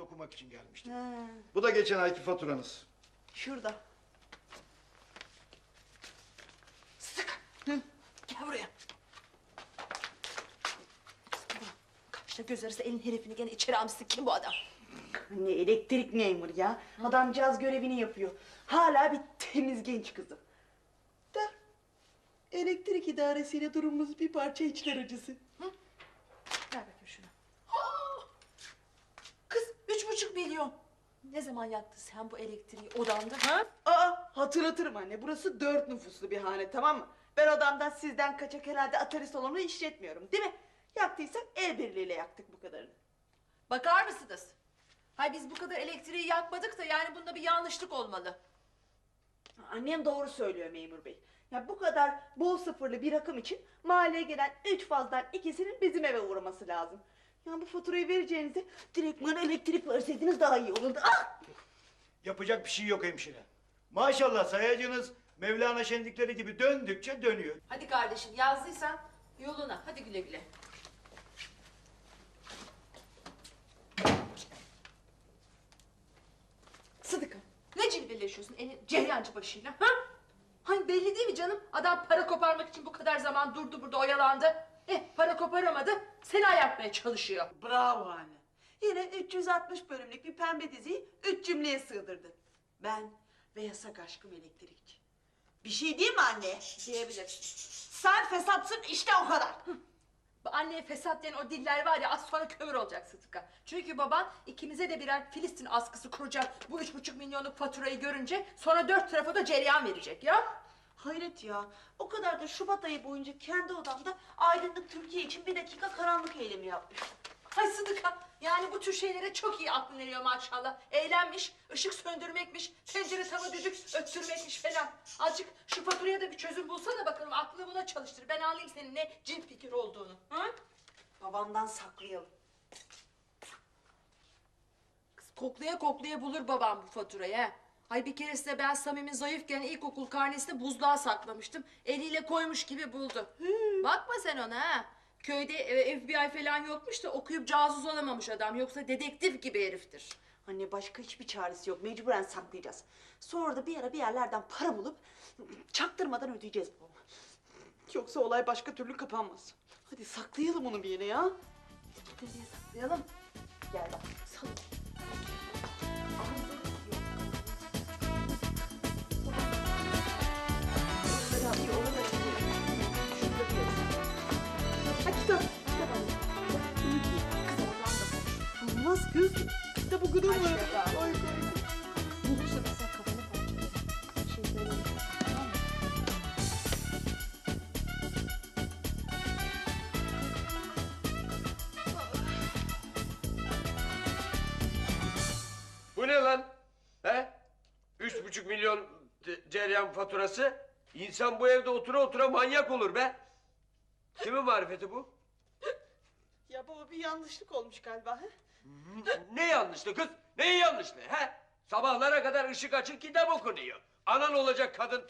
Okumak için gelmiştim. Ha, Bu da geçen ayki faturanız. şurada Sık Hı, Gel buraya Kaçta göz arası elin herifini gene içeri almışsın. Kim bu adam? Ne elektrik memuru ya. Adamcağız görevini yapıyor. Hala bir temiz genç kızı. Da elektrik idaresiyle durumumuz bir parça içler acısı. Ver bakayım şunu. Ah! Kız üç buçuk milyon. Ne zaman yaktın sen bu elektriği odanda? Ha? Aa hatırlatırım anne. Burası dört nüfuslu bir hane tamam mı? Ben odamdan sizden kaçak herhalde atari salonu işletmiyorum değil mi? Yaktıysak el birliğiyle yaktık bu kadarını. Bakar mısınız? Hay biz bu kadar elektriği yakmadık da yani bunda bir yanlışlık olmalı. Annem doğru söylüyor memur bey. Ya bu kadar bol sıfırlı bir rakım için mahalleye gelen üç fazdan ikisinin bizim eve uğraması lazım. Ya bu faturayı vereceğinize direktman elektrik verseydiniz daha iyi olurdu. Ah! Yapacak bir şey yok hemşire. Maşallah sayacınız Mevlana şenlikleri gibi döndükçe dönüyor. Hadi kardeşim yazdıysan yoluna. Hadi güle güle. Sıdıka ne cilveleşiyorsun elin ceryancı başıyla ha? Hani belli değil mi canım? Adam para koparmak için bu kadar zaman durdu burada oyalandı. Eh para koparamadı seni ayartmaya çalışıyor. Bravo anne. Yine 360 bölümlük bir pembe diziyi üç cümleye sığdırdın. Ben ve yasak aşkım elektrikçi. Bir şey değil mi anne? Diyebilirsin. Sen fesatsın işte o kadar. Bu anneye fesat diyen o diller var ya az sonra kömür olacak Sıdıka. Çünkü baban ikimize de birer Filistin askısı kuracak bu üç buçuk milyonluk faturayı görünce sonra dört tarafa da cereyan verecek ya. Hayret ya. O kadar da Şubat ayı boyunca kendi odamda aydınlık Türkiye için bir dakika karanlık eylemi yapmıştım. Hay Sıdıka yani bu tür şeylere çok iyi aklın eriyor maşallah. Eğlenmiş, ışık söndürmekmiş, tencere tava düdük öttürmekmiş falan. Azıcık şu faturaya da bir çözüm bulsana bakalım aklını buna çalıştır. Ben anlayayım senin ne cin fikir olduğunu. Hı? Babamdan saklayalım. Kız koklaya koklaya bulur babam bu faturayı he. Hay bir keresinde ben Samim'in zayıfken ilkokul karnesini buzluğa saklamıştım. Eliyle koymuş gibi buldu. Bakma sen ona ha. Köyde e, FBI falan yokmuş da okuyup casus olamamış adam. Yoksa dedektif gibi heriftir. Anne başka hiçbir çaresi yok. Mecburen saklayacağız. Sonra da bir ara bir yerlerden para bulup çaktırmadan ödeyeceğiz babama. Yoksa olay başka türlü kapanmaz. Hadi saklayalım onu bir yere ya. Nereye saklayalım? Gel bak. Salın. Kız. Kitap okudun mu? Kaç defa? Ay, mesela kafanı parçalayacak. Bir şey söylemeyin. Tamam mı? Bu ne lan? He? Üç buçuk milyon cereyan faturası. İnsan bu evde otura otura manyak olur be. Kimin marifeti bu? Ya baba bir yanlışlık olmuş galiba. He? Ne yanlışlı kız? Neyin yanlışlı? He? Sabahlara kadar ışık açık kitap okunuyor. Anan olacak kadın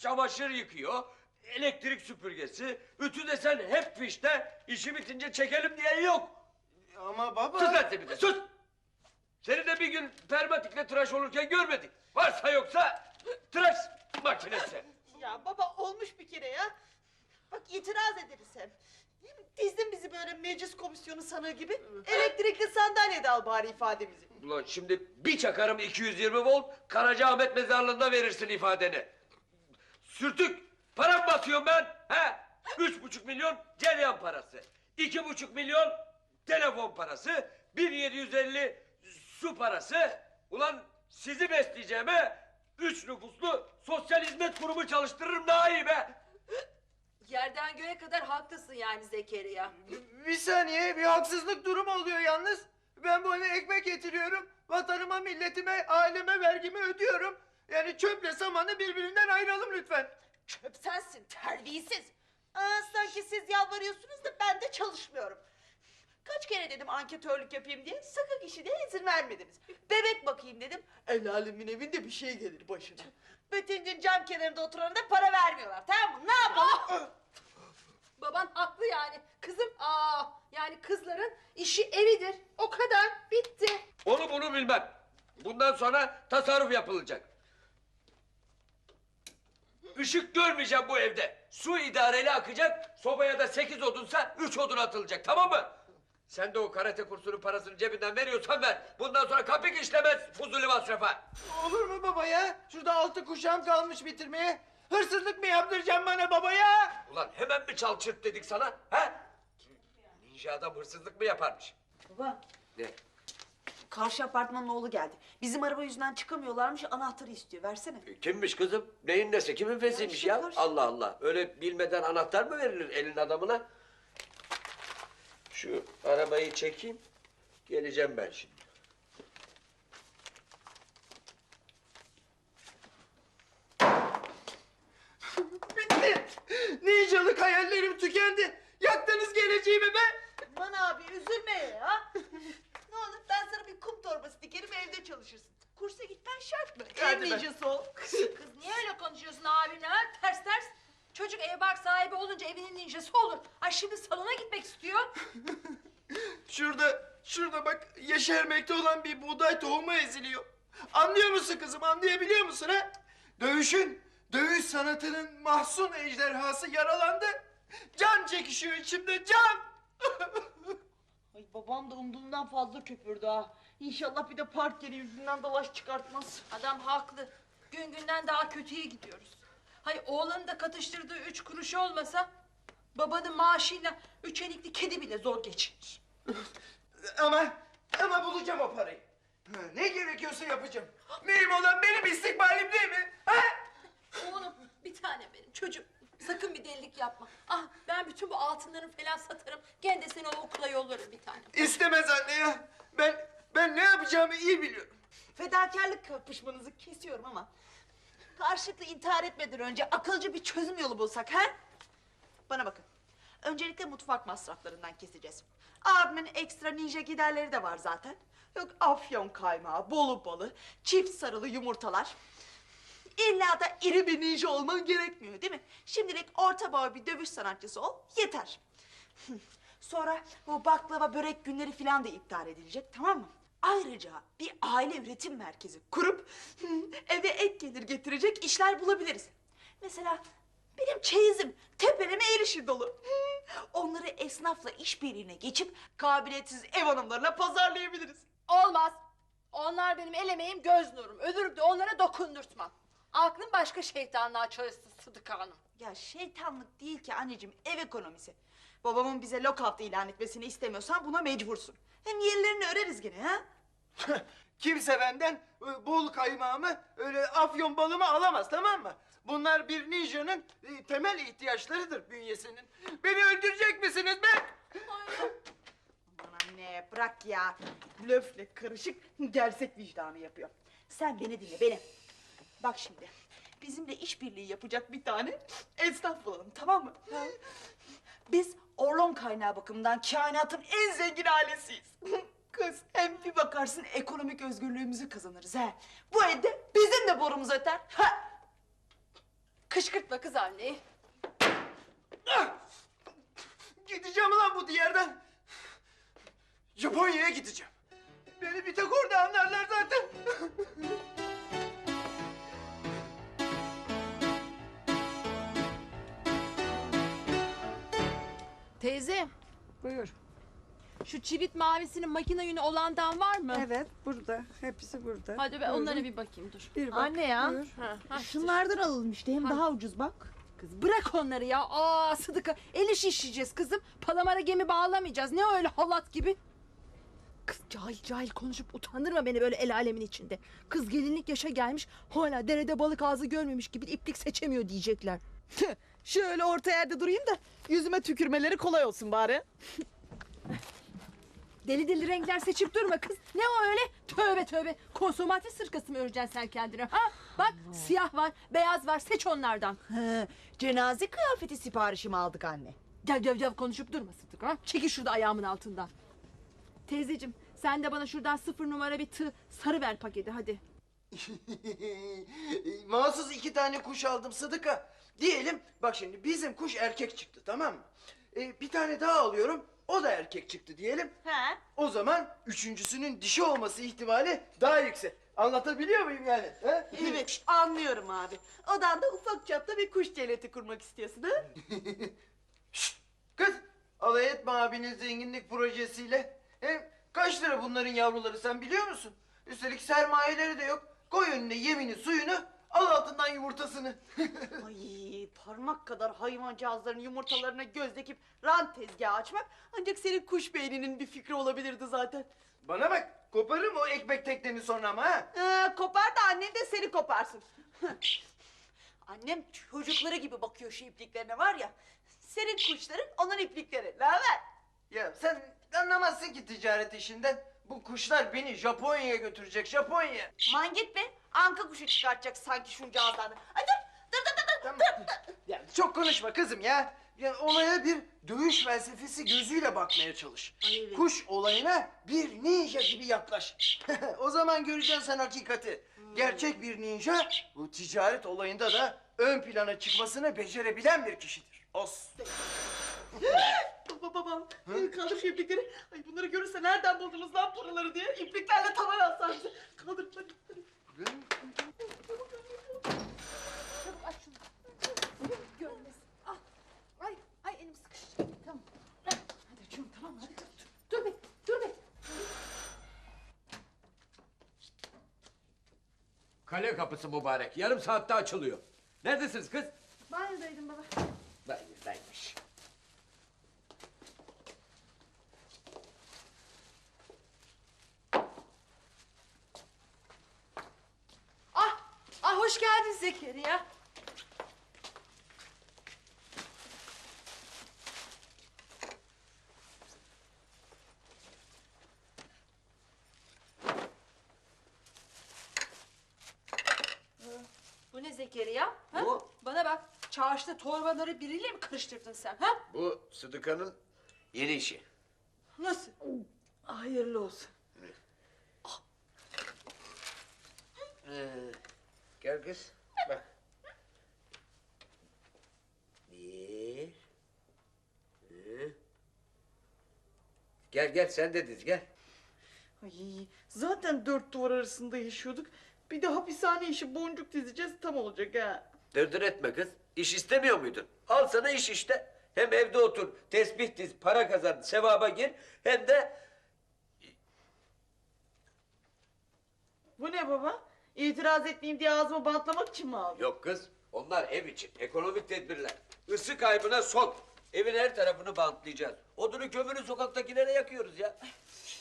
çamaşır yıkıyor. Elektrik süpürgesi. Ütü desen hep fişte. İşi bitince çekelim diye yok. Ama baba... Sus lan bir de sus. Seni de bir gün permatikle tıraş olurken görmedik. Varsa yoksa tıraş makinesi. Ya baba olmuş bir kere ya. Bak itiraz ederiz hem. Dizdin bizi böyle meclis komisyonu sanığı gibi. Elektrikli sandalyede al bari ifademizi. Ulan şimdi bir çakarım 220 volt Karacaahmet mezarlığında verirsin ifadeni. Sürtük para mı batıyorum ben? He? Üç buçuk milyon cereyan parası. iki buçuk milyon telefon parası. Bir yedi yüz elli su parası. Ulan sizi besleyeceğime üç nüfuslu sosyal hizmet kurumu çalıştırırım daha iyi be. Yerden göğe kadar haklısın yani Zekeriya. Bir saniye bir haksızlık durumu oluyor yalnız. Ben bu eve ekmek getiriyorum. Vatanıma, milletime, aileme vergimi ödüyorum. Yani çöple samanı birbirinden ayıralım lütfen. Çöp sensin terbiyesiz. Aa, sanki siz yalvarıyorsunuz da ben de çalışmıyorum. Kaç kere dedim anketörlük yapayım diye sakın işine izin vermediniz. Bebek bakayım dedim. El alemin evinde bir şey gelir başına. Bütün gün cam kenarında oturana da para vermiyorlar tamam mı? Ne yapalım? Baban haklı yani. Kızım aa yani kızların işi evidir. O kadar bitti. Onu bunu bilmem. Bundan sonra tasarruf yapılacak. Işık görmeyeceğim bu evde. Su idareli akacak. Sobaya da sekiz odunsa üç odun atılacak tamam mı? Sen de o karate kursunun parasını cebinden veriyorsan ver. Bundan sonra kapik işlemez fuzuli masrafa. Olur mu baba ya? Şurada altı kuşağım kalmış bitirmeye. Hırsızlık mı yaptıracaksın bana baba ya? Ulan hemen mi çal çırt dedik sana? Ha? Ninja adam hırsızlık mı yaparmış? Baba Ne? karşı apartmanın oğlu geldi. Bizim araba yüzünden çıkamıyorlarmış anahtarı istiyor versene. E, Kimmiş kızım? Neyin nesi? Kimin fesiymiş Ya ya? işte karşı- Allah Allah. Öyle bilmeden anahtar mı verilir elin adamına? Şu arabayı çekeyim. Geleceğim ben şimdi. Bitti. Ninjalık hayallerim tükendi. Yaktınız geleceğimi be. Aman abi üzülme ya. ne olur ben sana bir kum torbası dikerim evde çalışırsın. Kursa gitmen şart mı? Ev Hadi be. ninjası ol. Kız niye öyle konuşuyorsun abimle ha? Ters ters. Çocuk ev bark sahibi olunca evinin ninjası olur. Ay şimdi salona gitmek istiyor. Şurada, şurada bak yeşermekte olan bir buğday tohumu eziliyor. Anlıyor musun kızım, anlayabiliyor musun ha? Dövüşün, dövüş sanatının mahzun ejderhası yaralandı. Can çekişiyor içimde, can! Ay babam da umduğumdan fazla köpürdü ha. İnşallah bir de park yeri yüzünden dalaş çıkartmaz. Adam haklı. Gün günden daha kötüye gidiyoruz. Hay oğlanın da katıştırdığı üç kuruşu olmasa... ...babanın maaşıyla üç enikli kedi bile zor geçinir. Ama, ama bulacağım o parayı. Ha, Ne gerekiyorsa yapacağım. Mühim olan benim istikbalim değil mi? Ha? Oğlum bir tane benim çocuğum. Sakın bir delilik yapma. Ah ben bütün bu altınlarımı falan satarım. Gene de seni o okula yollarım bir tane. İstemez anne ya. Ben, ben ne yapacağımı iyi biliyorum. Fedakarlık kapışmanızı kesiyorum ama... ...karşılıklı intihar etmeden önce akılcı bir çözüm yolu bulsak ha? Bana bakın. Öncelikle mutfak masraflarından keseceğiz. Abimin ekstra ninja giderleri de var zaten. Yok afyon kaymağı, bolu balı, çift sarılı yumurtalar. İlla da iri bir ninja olman gerekmiyor değil mi? Şimdilik orta boy bir dövüş sanatçısı ol, yeter. Sonra bu baklava börek günleri falan da iptal edilecek tamam mı? Ayrıca bir aile üretim merkezi kurup eve ek gelir getirecek işler bulabiliriz. Mesela benim çeyizim tepeleme erişi dolu. Onları esnafla işbirliğine geçip kabiliyetsiz ev hanımlarına pazarlayabiliriz. Olmaz. Onlar benim el emeğim göz nurum. Ölürüm de onlara dokundurtmam. Aklın başka şeytanlığa çalışsın Sıdıka Hanım. Ya şeytanlık değil ki anneciğim ev ekonomisi. Babamın bize lockout ilan etmesini istemiyorsan buna mecbursun. Hem yerlerini öreriz gene ha. Kimse benden e, bol kaymağımı, öyle afyon balımı alamaz tamam mı? Bunlar bir ninjanın e, temel ihtiyaçlarıdır bünyesinin. Beni öldürecek misiniz be? Aman anne bırak ya. Blöfle karışık gerçek vicdanı yapıyor. Sen beni dinle beni. Bak şimdi bizimle işbirliği yapacak bir tane esnaf bulalım tamam mı? Biz Orlon kaynağı bakımından kainatın en zengin ailesiyiz. Kız hem bir bakarsın ekonomik özgürlüğümüzü kazanırız ha. Bu evde bizim de borumuz öter. Ha. Kışkırtma kız anneyi. Gideceğim lan bu diyardan. Japonya'ya gideceğim. Beni bir tek orada anlarlar zaten. Teyze Buyur. şu çivit mavisinin makine yünü olandan var mı? Evet burada. Hepsi burada. Hadi ben Buyurun. onlara bir bakayım dur. Bir bak. Anne ya. Buyur. Ha, ha, Şunlardan alalım işte hem daha ucuz bak. Kız bırak onları ya. Aa Sıdıka eli şişeceğiz kızım. Palamara gemi bağlamayacağız. Ne öyle halat gibi. Kız cahil cahil konuşup utandırma beni böyle el alemin içinde. Kız gelinlik yaşa gelmiş hala derede balık ağzı görmemiş gibi iplik seçemiyor diyecekler. Şöyle orta yerde durayım da yüzüme tükürmeleri kolay olsun bari. Deli deli renkler seçip durma kız. Ne o öyle? Tövbe tövbe. Konsomati sırkası mı öreceksin sen kendine? Ha? Bak siyah var, beyaz var. Seç onlardan. He, cenaze kıyafeti siparişimi aldık anne. Gel gel gel konuşup durma Sıdık ha. Çekil şurada ayağımın altından. Teyzeciğim sen de bana şuradan sıfır numara bir tığ sarı ver paketi hadi. Mahsus iki tane kuş aldım Sıdıka. Diyelim bak şimdi bizim kuş erkek çıktı tamam mı? Ee, bir tane daha alıyorum o da erkek çıktı diyelim. Ha. O zaman üçüncüsünün dişi olması ihtimali daha yüksek. Anlatabiliyor muyum yani? he? Evet anlıyorum abi. Odanda ufak çapta bir kuş cenneti kurmak istiyorsun ha? Şşt! Kız alay etme abinin zenginlik projesiyle. Hem kaç lira bunların yavruları sen biliyor musun? Üstelik sermayeleri de yok. Koy önüne yemini suyunu al altından yumurtasını. Ay parmak kadar hayvancağızların yumurtalarına göz dikip rant tezgahı açmak ancak senin kuş beyninin bir fikri olabilirdi zaten. Bana bak koparırım o ekmek tekneni sonra ama ha. Ee, kopar da annen de seni koparsın. Annem çocukları gibi bakıyor şu ipliklerine var ya. Senin kuşların onun iplikleri. Ne haber? Ya sen anlamazsın ki ticaret işinden. Bu kuşlar beni Japonya'ya götürecek Japonya. Man git be. Anka kuşu çıkartacak sanki şunca ağızlarını. Ay dur. Dur dur dur dur. Tamam. Ya çok konuşma kızım ya. Ya olaya bir dövüş felsefesi gözüyle bakmaya çalış. Ay evet. Kuş olayına bir ninja gibi yaklaş. o zaman göreceksin sen hakikati. Gerçek bir ninja bu ticaret olayında da ön plana çıkmasını becerebilen bir kişidir. Os. Baba babam. Kaldır şu iplikleri. Ay bunları görürse nereden buldunuz lan paraları diye. İpliklerle tavan alsan. Kaldır hadi. hadi. Çabuk aç şunu. Görmesin. Ah. Ay, ay elim sıkıştı. Tamam. Hadi açıyorum tamam? Hadi dur, dur. Dur be, dur be. Kale kapısı mübarek. Yarım saatte açılıyor. Neredesiniz kız? Banyodaydım baba. Daymış. Ah, ah hoş geldin Zekeriya. Bu ne Zekeriya? Ha? Bu. Bana bak, çarşıda torbaları biriyle mi karıştırdın sen? Ha? Bu Sıdıka'nın yeni işi. Nasıl? Hayırlı olsun. Ee, gel kız. Bak. Bir. iki. Gel gel sen de diz gel. Ay zaten dört duvar arasında yaşıyorduk. Bir de hapishane işi boncuk dizeceğiz tam olacak ha. Dırdır etme kız. İş istemiyor muydun? Al sana iş işte. Hem evde otur, tesbih diz, para kazan, sevaba gir. Hem de Bu ne baba? İtiraz etmeyeyim diye ağzımı bantlamak için mi aldın? Yok kız, onlar ev için. Ekonomik tedbirler. Isı kaybına son. Evin her tarafını bantlayacağız. Odunu kömürü sokaktakilere yakıyoruz ya.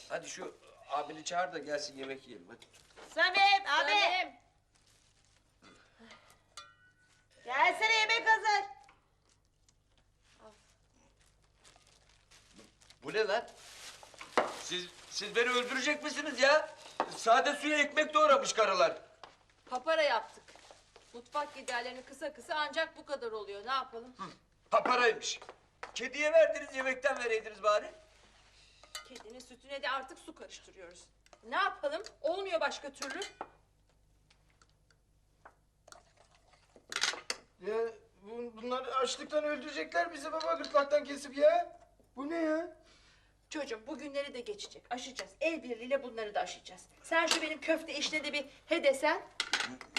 Hadi şu abini çağır da gelsin yemek yiyelim hadi. Samet abi Salim. Gelsene yemek hazır. Bu ne lan? Siz, siz beni öldürecek misiniz ya? Sade suya ekmek doğramış karılar. Papara yaptık. Mutfak giderlerini kısa kısa ancak bu kadar oluyor. Ne yapalım? Paparaymış. Kediye verdiniz yemekten vereydiniz bari. Kedinin sütüne de artık su karıştırıyoruz. Ne yapalım? Olmuyor başka türlü. Ya bu- bunlar açlıktan öldürecekler bizi baba gırtlaktan kesip ya. Bu ne ya? Çocuğum bu günleri de geçecek. Aşacağız. El birliğiyle bunları da aşacağız. Sen şu benim köfte işine de bir he desen.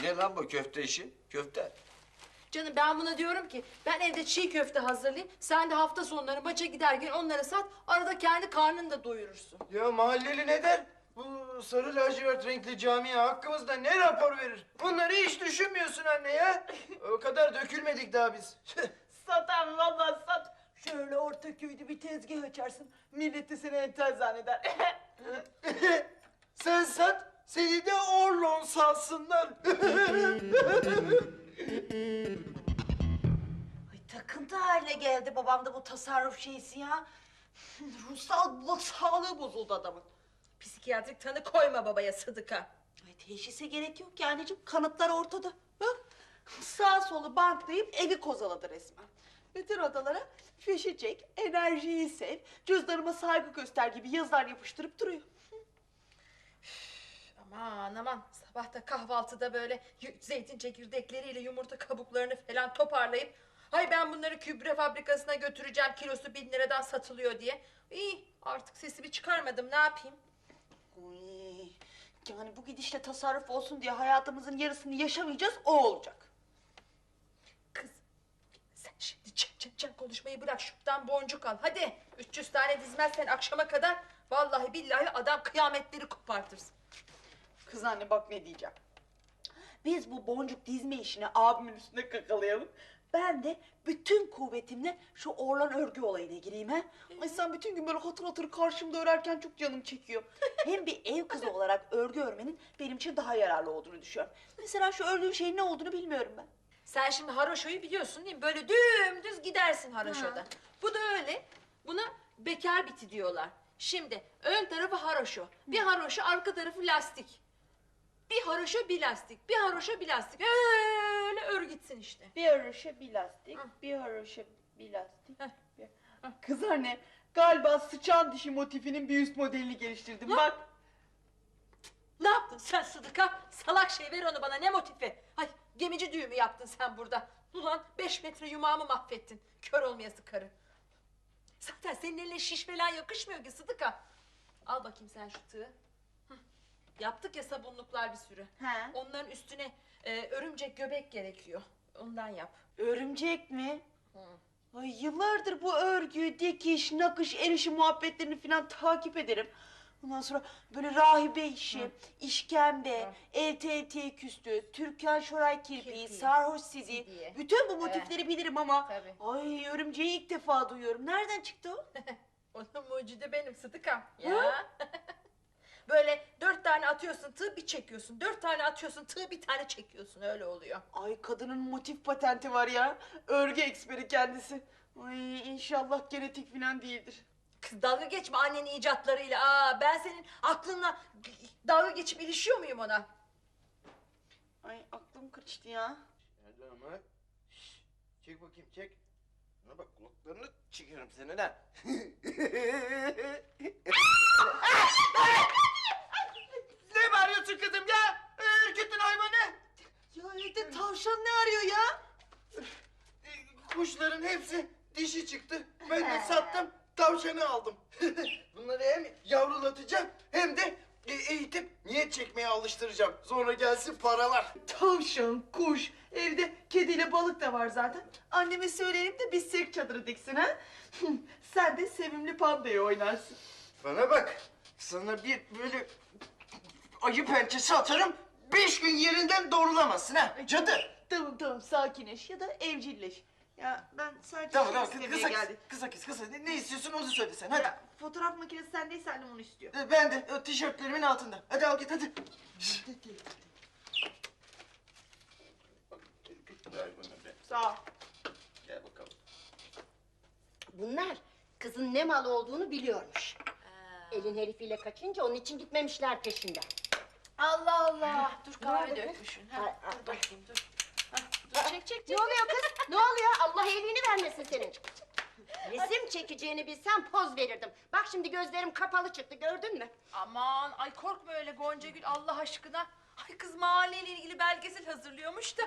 Ne lan bu köfte işi? Köfte. Canım ben buna diyorum ki ben evde çiğ köfte hazırlayayım. Sen de hafta sonları maça giderken onları sat. Arada kendi karnını da doyurursun. Ya mahalleli ne der? Bu sarı lacivert renkli camiye hakkımızda ne rapor verir? Bunları hiç düşünmüyorsun anne ya. O kadar dökülmedik daha biz. Satan vallahi sat. Şöyle orta köyde bir tezgah açarsın. Milleti seni entel zanneder. Sen sat, seni de Orlon salsınlar. Ay takıntı haline geldi babamda bu tasarruf şeysi ya. Ruhsal bu- sağlığı bozuldu adamın. Psikiyatrik tanı koyma babaya Sıdıka. Ay teşhise gerek yok ki anneciğim. Kanıtlar ortada. Sağ solu bantlayıp evi kozaladı resmen. Bütün odalara fişi çek, enerjiyi sev, cüzdanıma saygı göster gibi yazılar yapıştırıp duruyor. Aman aman sabah da kahvaltıda böyle y- zeytin çekirdekleriyle yumurta kabuklarını falan toparlayıp Hay ben bunları kübre fabrikasına götüreceğim kilosu bin liradan satılıyor diye. İyi artık sesimi çıkarmadım ne yapayım? Yani bu gidişle tasarruf olsun diye hayatımızın yarısını yaşamayacağız, o olacak. Kız sen şimdi çen çen çen konuşmayı bırak şuradan boncuk al hadi. 300 tane dizmezsen akşama kadar vallahi billahi adam kıyametleri kopartırsın. Kız anne bak ne diyeceğim. Biz bu boncuk dizme işini abimin üstüne kakalayalım. Ben de bütün kuvvetimle şu Orlan örgü olayına gireyim ha. Ay sen bütün gün böyle hatır hatır karşımda örerken çok canım çekiyor. Hem bir ev kızı olarak örgü örmenin benim için daha yararlı olduğunu düşünüyorum. Mesela şu ördüğüm şeyin ne olduğunu bilmiyorum ben. Sen şimdi haroşoyu biliyorsun değil mi? Böyle dümdüz gidersin haroşoda. Bu da öyle. Buna bekar biti diyorlar. Şimdi ön tarafı haroşo. Bir haroşo arka tarafı lastik. Bir haroşo bir lastik. Bir haroşo bir lastik. Öyle ör gitsin işte. Bir haroşa bir lastik, bir haroşa bir lastik. Heh. bir- Kız anne galiba sıçan dişi motifinin bir üst modelini geliştirdim bak. Ne yaptın sen Sıdıka? Salak şey ver onu bana ne motifi? Ay gemici düğümü yaptın sen burada. Ulan beş metre yumağımı mahvettin. Kör olmayası karı. Zaten senin eline şiş falan yakışmıyor ki Sıdıka. Al bakayım sen şu tığı. Hı. Yaptık ya sabunluklar bir sürü. He. Onların üstüne e, örümcek göbek gerekiyor. Ondan yap. Örümcek mi? Hı. Ay yıllardır bu örgü, dikiş, nakış, el işi muhabbetlerini falan takip ederim. Ondan sonra böyle rahibe işi, işkembe, LTT küstü, Türkan Şoray kirpiği, Kirpiği. sarhoş sizi. Sidiye. Bütün bu motifleri bilirim ama Tabii. ay örümceği ilk defa duyuyorum. Nereden çıktı o? Onun mucidi benim Sıdıkam. Ya. Böyle dört tane atıyorsun tığ bir çekiyorsun. Dört tane atıyorsun tığ bir tane çekiyorsun. Öyle oluyor. Ay kadının motif patenti var ya. Örgü eksperi kendisi. Ay inşallah genetik falan değildir. Kız dalga geçme annenin icatlarıyla. Aa, ben senin aklınla dalga geçip ilişiyor muyum ona? Ay aklım kaçtı ya. Hadi ama. Şşş, Çek bakayım çek. Bana bak kulaklarını çekerim senin ha. ne bağırıyorsun kızım ya? Ürküttün hayvanı. Ya evde tavşan ne arıyor ya? Kuşların hepsi dişi çıktı. Ben de sattım, tavşanı aldım. Bunları hem yavrulatacağım hem de e, eğitip niyet çekmeye alıştıracağım. Sonra gelsin paralar. Tavşan, kuş, evde kediyle balık da var zaten. Anneme söyleyelim de biz sirk çadırı diksin ha. Sen de sevimli pandayı oynarsın. Bana bak, sana bir böyle ayı pençesi atarım. Beş gün yerinden doğrulamazsın ha. Cadı. Tamam tamam sakinleş ya da evcilleş. Ya ben sadece Tamam şey tamam istemeye kısa kes, geldim. kısa kes, kısa. Ne, ne istiyorsun onu söyle sen hadi. Ya, fotoğraf makinesi sendeyse annem onu istiyor. E, Ben de o tişörtlerimin altında. Hadi al git hadi. Sağ ol. Gel bakalım. Bunlar kızın ne mal olduğunu biliyormuş. Elin herifiyle kaçınca onun için gitmemişler peşinden. Allah Allah. Dur kahve dökmüşsün. Ha, dur bakayım dur. Dur çek çek çek. Ne oluyor kız? ne oluyor? Allah evini vermesin senin. Resim çekeceğini bilsem poz verirdim. Bak şimdi gözlerim kapalı çıktı gördün mü? Aman ay korkma öyle Gonca Gül Allah aşkına. Ay kız mahalleyle ilgili belgesel hazırlıyormuş da.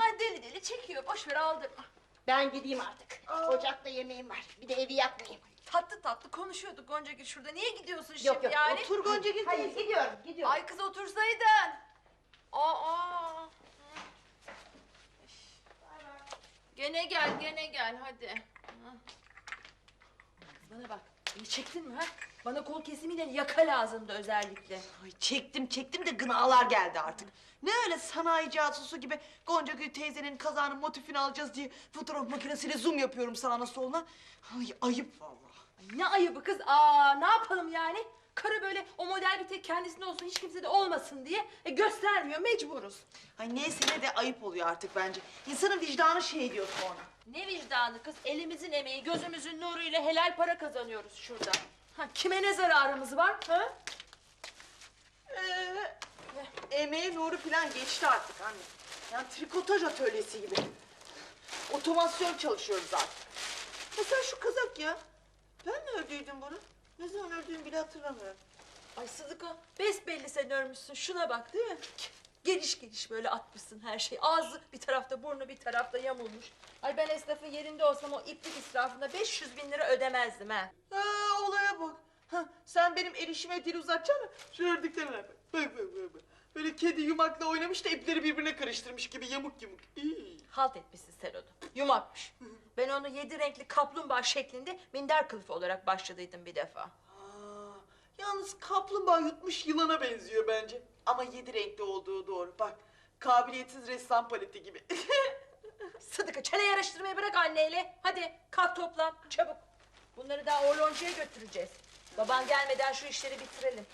Ay deli deli çekiyor boş ver aldırma. Ben gideyim artık. Ocakta yemeğim var. Bir de evi yakmayayım. Tatlı tatlı konuşuyorduk Gonca Gül şurada. Niye gidiyorsun şimdi Yok yok yani? otur Gonca Gül Hayır gidiyorum gidiyorum. Ay kız otursaydın. Aa. Gene gel gene gel hadi. Hı. Bana bak. Beni çektin mi ha? Bana kol kesimiyle yaka lazımdı özellikle. Ay çektim çektim de gınalar geldi artık. Ne öyle sanayi casusu gibi Gonca Gül teyzenin kazanın motifini alacağız diye fotoğraf makinesiyle zoom yapıyorum sağına soluna. Ay ayıp vallahi. Ay ne ayıbı kız. Aa ne yapalım yani? Karı böyle o model bir tek kendisinde olsun hiç kimse de olmasın diye e, göstermiyor mecburuz. Ay neyse ne de ayıp oluyor artık bence. İnsanın vicdanı şey diyor sonra. Ne vicdanı kız elimizin emeği gözümüzün nuruyla helal para kazanıyoruz şurada. Ha, kime ne zararımız var? Ha? Ee, emeği nuru falan geçti artık anne. Yani trikotaj atölyesi gibi. Otomasyon çalışıyoruz artık. Mesela şu kazak ya. Ben mi ördüydüm bunu? Ne zaman ördüğümü bile hatırlamıyorum. Ay Sıdıka besbelli sen örmüşsün şuna bak değil mi? Geniş geniş böyle atmışsın her şey. Ağzı bir tarafta burnu bir tarafta yamulmuş. Ay ben esnafın yerinde olsam o iplik israfına 500 bin lira ödemezdim ha. Ha olaya bak. Ha, sen benim erişime dil uzatacaksın Şu ördüklerine bak. Bak bak bak. bak. Böyle kedi yumakla oynamış da ipleri birbirine karıştırmış gibi yamuk. İyi. Halt etmişsin sen onu. Yumakmış. Ben onu yedi renkli kaplumbağa şeklinde minder kılıfı olarak başladıydım bir defa. Aa, yalnız kaplumbağa yutmuş yılana benziyor bence. Ama yedi renkli olduğu doğru. Bak kabiliyetsiz ressam paleti gibi. Sıdıka çene yarıştırmayı bırak anneyle. Hadi kalk toplan çabuk. Bunları daha orloncuya götüreceğiz. Baban gelmeden şu işleri bitirelim.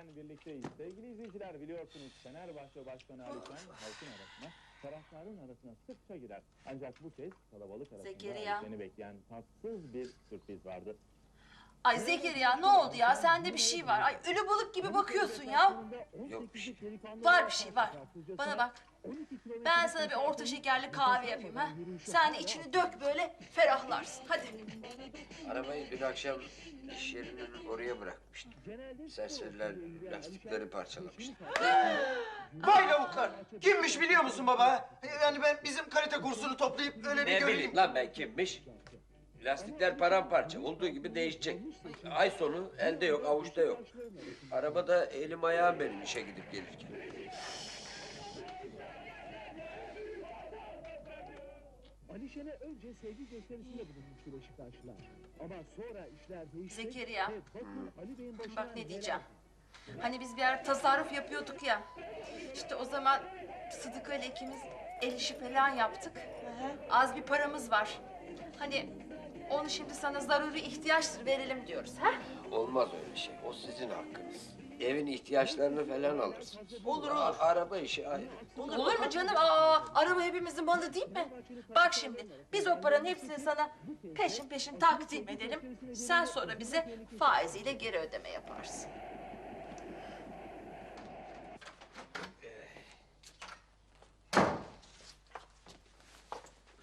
Yeniden birlikteyiz. Sevgili izleyiciler biliyorsunuz Fenerbahçe Başkanı Ali Şen halkın arasına, taraftarın arasına sıkça girer. Ancak bu kez kalabalık arasında Zekeriya. Şen'i bekleyen tatsız bir sürpriz vardı. Ay Zekeriya ne oldu ya? Sende bir şey var. Ay ölü balık gibi bakıyorsun ya. Yok bir şey. Var bir şey var. Bana bak. Ben sana bir orta şekerli kahve yapayım ha. Sen de içini dök böyle ferahlarsın. Hadi. Arabayı dün akşam iş yerinin oraya bırakmıştım. Serseriler lastikleri parçalamıştı. Vay lavuklar. Kimmiş biliyor musun baba? Yani ben bizim karate kursunu toplayıp öyle bir Ne göreyim. bileyim lan ben kimmiş? Lastikler paramparça olduğu gibi değişecek. Ay sonu elde yok, avuçta yok. Arabada elim ayağım benim işe gidip gelirken. Ali Şen'e önce sevgi gösterisinde bulunmuştu Beşiktaşlılar. Ama sonra işler değişti. Zekeriya. Bak ne diyeceğim. Hani biz bir ara tasarruf yapıyorduk ya. İşte o zaman Sıdıka ile ikimiz el işi falan yaptık. Az bir paramız var. Hani onu şimdi sana zaruri ihtiyaçtır verelim diyoruz ha? Olmaz öyle şey. O sizin hakkınız. evin ihtiyaçlarını falan alırsın. Olur, olur. araba işi ayrı. Olur, mu canım? Aa, araba hepimizin malı değil mi? Bak şimdi biz o paranın hepsini sana peşin peşin takdim edelim. Sen sonra bize faiziyle geri ödeme yaparsın.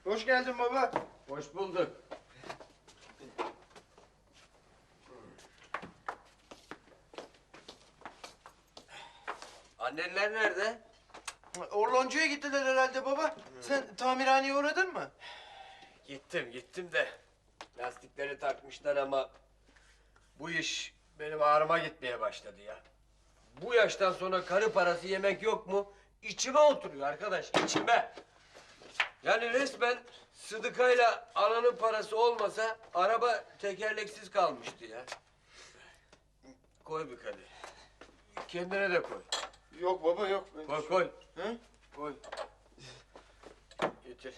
Hoş geldin baba. Hoş bulduk. Annenler nerede? Orloncuya gittiler herhalde baba. Sen tamirhaneye uğradın mı? Gittim gittim de lastikleri takmışlar ama bu iş benim ağrıma gitmeye başladı ya. Bu yaştan sonra karı parası yemek yok mu? İçime oturuyor arkadaş içime. Yani resmen Sıdıka'yla ananın parası olmasa araba tekerleksiz kalmıştı ya. Koy bir kadeh. Kendine de koy. Yok baba yok. Koy koy. Hı? Koy. Getir.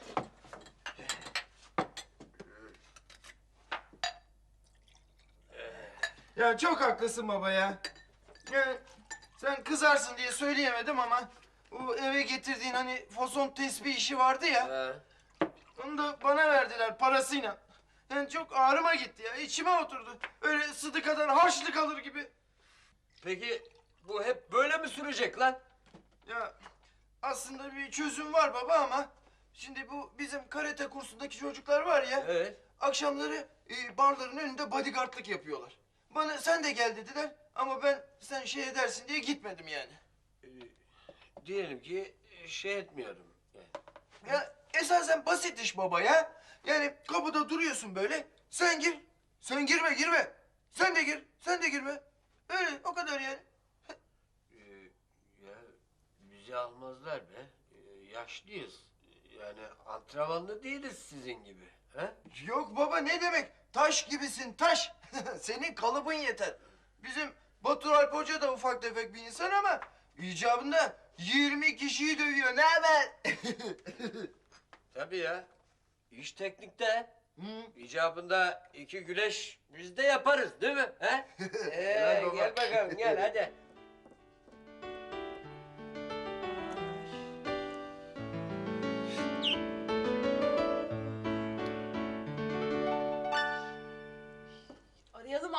Ya çok haklısın baba ya. Yani sen kızarsın diye söyleyemedim ama bu eve getirdiğin hani fason tesbih işi vardı ya. Ha. Onu da bana verdiler parasıyla. Yani çok ağrıma gitti ya. içime oturdu. Öyle sıdıkadan harçlık alır gibi. Peki bu hep böyle mi sürecek lan? Ya aslında bir çözüm var baba ama şimdi bu bizim karate kursundaki çocuklar var ya. Evet. Akşamları e, barların önünde bodyguardlık yapıyorlar. Bana sen de gel dediler ama ben sen şey edersin diye gitmedim yani. Ee, diyelim ki şey etmiyorum. Yani. Ya esasen basit iş baba ya. Yani kapıda duruyorsun böyle. Sen gir. Sen girme girme. Sen de gir. Sen de girme. Öyle o kadar yani. Ee, ya bizi almazlar be. Ee, yaşlıyız. Yani antrenmanlı değiliz sizin gibi. He? Yok baba ne demek? Taş gibisin taş. Senin kalıbın yeter. Bizim Batur Alp Hoca da ufak tefek bir insan ama icabında 20 kişiyi dövüyor. Ne haber? Tabii ya. İş teknikte. Hı. İcabında iki güleş biz de yaparız değil mi? He? Ee, baba. gel bakalım gel hadi.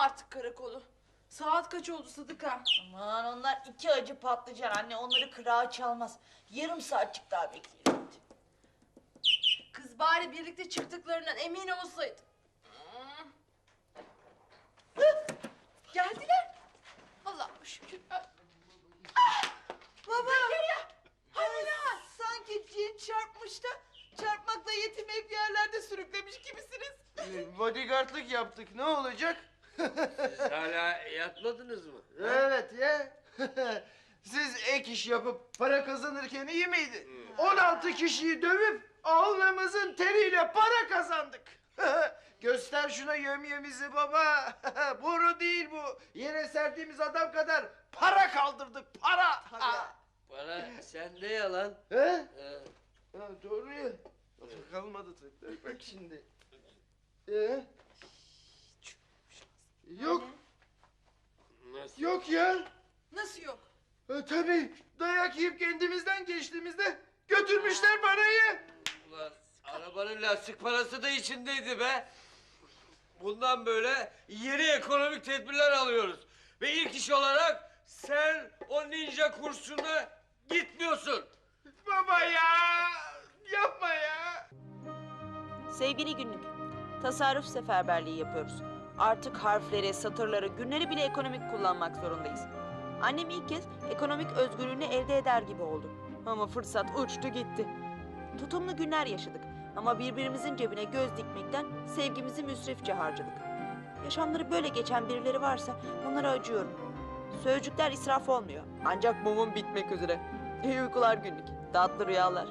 Artık karakolu. Saat kaç oldu Sıdıka? Aman onlar iki acı patlıcan anne onları kırağı çalmaz. Yarım saatçik daha bekleyelim. Kız bari birlikte çıktıklarından emin olsaydı. Hı, Geldiler. Allah'ım şükür. Baba. Ay, sanki cin çarpmış da çarpmakla yetim hep yerlerde sürüklemiş gibisiniz. Ee, Bodyguardlık yaptık. Ne olacak? Siz hala yatmadınız mı? Evet ya. Siz ek iş yapıp para kazanırken iyi miydi? 16 kişiyi dövüp alnımızın teriyle para kazandık. Göster şuna yömyemizi baba. Boru değil bu. Yere serdiğimiz adam kadar para kaldırdık para. Bana sende yalan. He? Ee, Ha, doğru ya. Kalmadı tabii. Bak şimdi. Ee? Yok, nasıl? yok ya. Nasıl yok? E, tabii dayak yiyip kendimizden geçtiğimizde götürmüşler parayı. Ulan arabanın lastik parası da içindeydi be. Bundan böyle yeni ekonomik tedbirler alıyoruz. Ve ilk iş olarak sen o ninja kursuna gitmiyorsun. Baba ya, yapma ya. Sevgili günlük, tasarruf seferberliği yapıyoruz. Artık harfleri, satırları, günleri bile ekonomik kullanmak zorundayız. Annem ilk kez ekonomik özgürlüğünü elde eder gibi oldu. Ama fırsat uçtu gitti. Tutumlu günler yaşadık ama birbirimizin cebine göz dikmekten sevgimizi müsrifçe harcadık. Yaşamları böyle geçen birileri varsa onlara acıyorum. Sözcükler israf olmuyor. Ancak mumum bitmek üzere. İyi uykular günlük. Tatlı rüyalar.